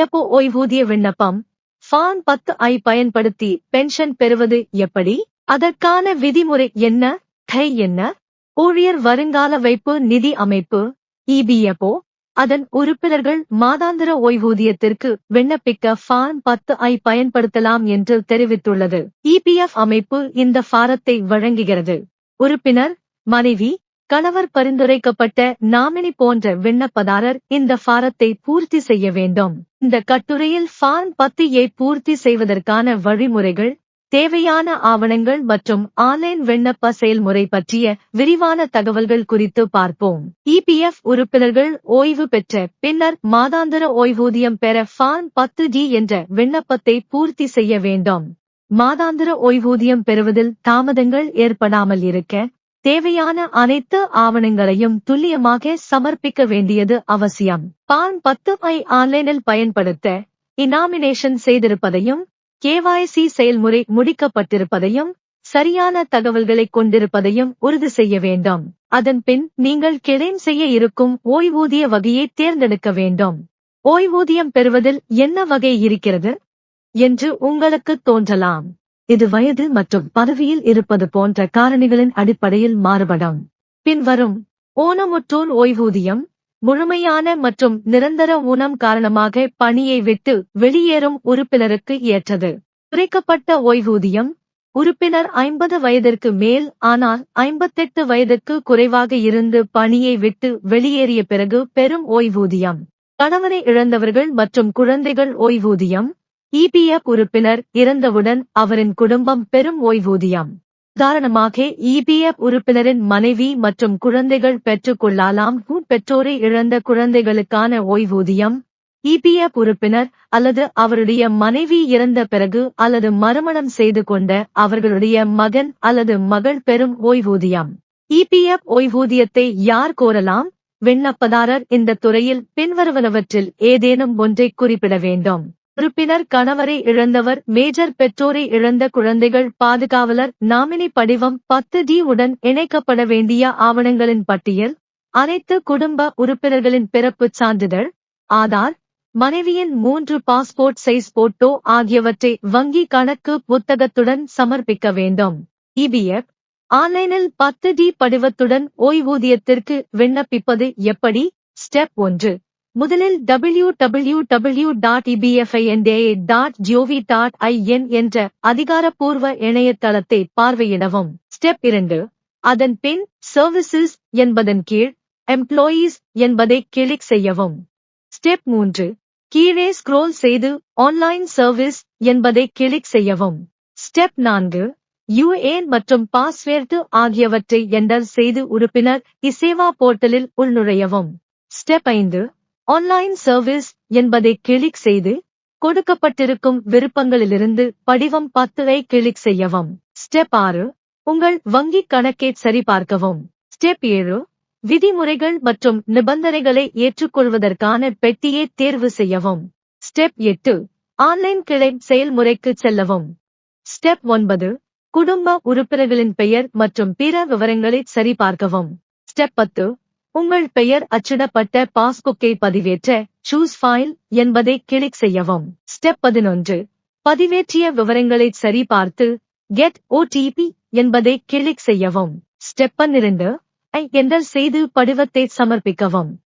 EPFO ஓய்வூதிய விண்ணப்பம். PAN பத்து ஐ பயன்படுத்தி பென்ஷன் பெறுவது எப்படி? அதற்கான விதிமுறை என்ன? கை என்ன? ஊழியர் வருங்கால வைப்பு நிதி அமைப்பு. இபிஎஃப்ஓ. அதன் உறுப்பினர்கள் மாதாந்திர ஓய்வூதியத்திற்கு விண்ணப்பிக்க ஃபார்ம் பத்து ஐ பயன்படுத்தலாம் என்று தெரிவித்துள்ளது. இபிஎஃப் அமைப்பு இந்த ஃபாரத்தை வழங்குகிறது. உறுப்பினர் மனைவி கணவர் பரிந்துரைக்கப்பட்ட நாமினி போன்ற விண்ணப்பதாரர் இந்த ஃபாரத்தை பூர்த்தி செய்ய வேண்டும். இந்த கட்டுரையில் ஃபார்ம் பத்தியை பூர்த்தி செய்வதற்கான வழிமுறைகள் தேவையான ஆவணங்கள் மற்றும் ஆன்லைன் விண்ணப்ப செயல்முறை பற்றிய விரிவான தகவல்கள் குறித்து பார்ப்போம். இபிஎஃப் உறுப்பினர்கள் ஓய்வு பெற்ற பின்னர் மாதாந்திர ஓய்வூதியம் பெற ஃபார்ம் பத்து டி என்ற விண்ணப்பத்தை பூர்த்தி செய்ய வேண்டும். மாதாந்திர ஓய்வூதியம் பெறுவதில் தாமதங்கள் ஏற்படாமல் இருக்க தேவையான அனைத்து ஆவணங்களையும் துல்லியமாக சமர்ப்பிக்க வேண்டியது அவசியம். பான் பத்து ஐ ஆன்லைனில் பயன்படுத்த இனாமினேஷன் செய்திருப்பதையும் கேவாய்சி செயல்முறை முடிக்கப்பட்டிருப்பதையும் சரியான தகவல்களை கொண்டிருப்பதையும் உறுதி செய்ய வேண்டும். அதன் பின் நீங்கள் கிளைம் செய்ய இருக்கும் ஓய்வூதிய வகையை தேர்ந்தெடுக்க வேண்டும். ஓய்வூதியம் பெறுவதில் என்ன வகை இருக்கிறது? என்று உங்களுக்கு தோன்றலாம். இது வயது மற்றும் பதவியில் இருப்பது போன்ற காரணிகளின் அடிப்படையில் மாறுபடும். பின்வரும் ஊனமுற்றோர் ஓய்வூதியம் முழுமையான மற்றும் நிரந்தர ஊனம் காரணமாக பணியை விட்டு வெளியேறும் உறுப்பினருக்கு ஏற்றது. குறைக்கப்பட்ட ஓய்வூதியம் உறுப்பினர் ஐம்பது வயதிற்கு மேல் ஆனால் ஐம்பத்தெட்டு வயதுக்கு குறைவாக இருந்து பணியை விட்டு வெளியேறிய பிறகு பெரும் ஓய்வூதியம். கணவனை இழந்தவர்கள் மற்றும் குழந்தைகள் ஓய்வூதியம் இபிஎஃப் உறுப்பினர் இறந்தவுடன் அவரின் குடும்பம் பெரும் ஓய்வூதியம். உதாரணமாக இபிஎஃப் உறுப்பினரின் மனைவி மற்றும் குழந்தைகள் பெற்றுக் கொள்ளலாம். பெற்றோரை இழந்த குழந்தைகளுக்கான ஓய்வூதியம். இபிஎஃப் உறுப்பினர் அல்லது அவருடைய மனைவி இறந்த பிறகு அல்லது மறுமணம் செய்து கொண்ட அவர்களுடைய மகன் அல்லது மகள் பெறும் ஓய்வூதியம். இபிஎஃப் ஓய்வூதியத்தை யார் கோரலாம்? விண்ணப்பதாரர் இந்த துறையில் பின்வருவனவற்றில் ஏதேனும் ஒன்றை குறிப்பிட வேண்டும். உறுப்பினர் கணவரை இழந்தவர் மேஜர் பெற்றோரை இழந்த குழந்தைகள் பாதுகாவலர் நாமினி படிவம் பத்து டி உடன் இணைக்கப்பட வேண்டிய ஆவணங்களின் பட்டியல் அனைத்து குடும்ப உறுப்பினர்களின் பிறப்புச் சான்றிதழ் ஆதார் மனைவியின் மூன்று பாஸ்போர்ட் சைஸ் போட்டோ ஆகியவற்றை வங்கி கணக்கு புத்தகத்துடன் சமர்ப்பிக்க வேண்டும். இபிஎஃப் ஆன்லைனில் பத்து டி படிவத்துடன் ஓய்வூதியத்திற்கு விண்ணப்பிப்பது எப்படி? ஸ்டெப் ஒன்று. முதலில் W W W dot E P F India dot G O V dot I N என்ற அதிகாரப்பூர்வ இணையதளத்தை பார்வையிடவும். ஸ்டெப் இரண்டு. அதன் பின் சர்வீசஸ் என்பதன் கீழ் எம்ப்ளாயீஸ் என்பதை கிளிக் செய்யவும். ஸ்டெப் மூன்று. கீழே ஸ்க்ரோல் செய்து ஆன்லைன் சர்வீஸ் என்பதை கிளிக் செய்யவும். ஸ்டெப் நான்கு. யுஏஎன் மற்றும் பாஸ்வேர்டு ஆகியவற்றை என்டர் செய்து உறுப்பினர் இசேவா போர்ட்டலில் உள்நுழையவும். ஸ்டெப் ஐந்து. ஆன்லைன் சர்வீஸ் என்பதை கிளிக் செய்து கொடுக்கப்பட்டிருக்கும் விருப்பங்களிலிருந்து படிவம் பத்துவை கிளிக் செய்யவும். ஸ்டெப் ஆறு உங்கள் வங்கிக் கணக்கை சரிபார்க்கவும். ஸ்டெப் ஏழு விதிமுறைகள் மற்றும் நிபந்தனைகளை ஏற்றுக்கொள்வதற்கான பெட்டியை தேர்வு செய்யவும். ஸ்டெப் எட்டு ஆன்லைன் கிளை செயல்முறைக்கு செல்லவும். ஸ்டெப் ஒன்பது குடும்ப உறுப்பினர்களின் பெயர் மற்றும் பிற விவரங்களை சரிபார்க்கவும். ஸ்டெப் பத்து உங்கள் பெயர் அச்சிடப்பட்ட பாஸ்புக்கை பதிவேற்ற சூஸ் ஃபைல் என்பதை கிளிக் செய்யவும். ஸ்டெப் பதினொன்று. பதிவேற்றிய விவரங்களை சரிபார்த்து கெட் ஓடிபி என்பதை கிளிக் செய்யவும். ஸ்டெப் பன்னிரண்டு. ஐ என்டர் செய்து படிவத்தை சமர்ப்பிக்கவும்.